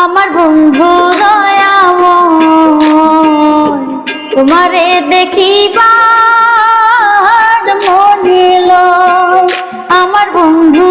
আমার বন্ধু দয়াময় তোমারে দেখিবার মনে আমার বন্ধু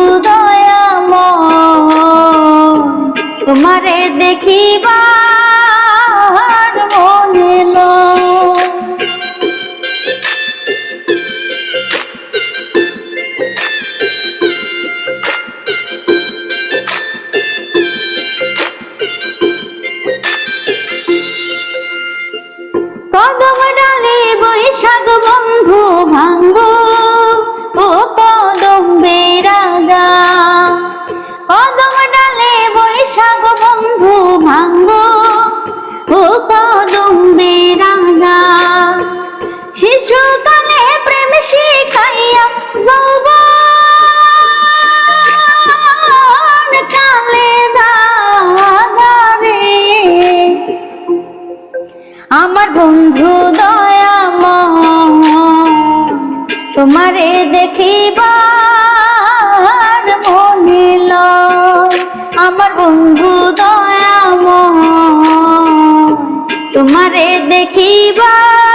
দেখিবার মনিল আমার বন্ধু দয়াম তোমারে দেখিবার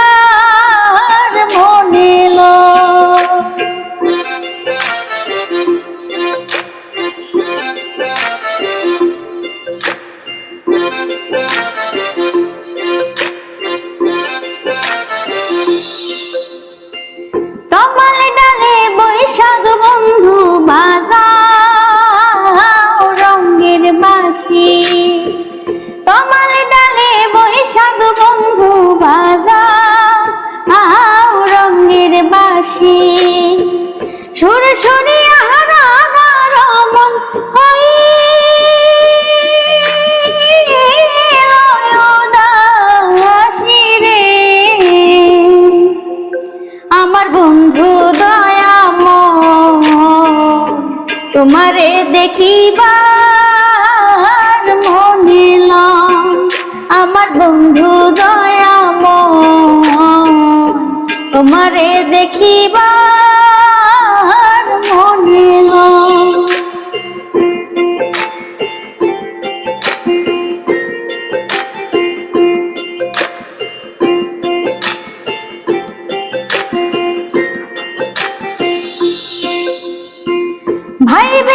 বন্ধু দয়াম তোমারে দেখিবার মনিল আমার বন্ধু দয়াম তোমারে দেখিবার Haybe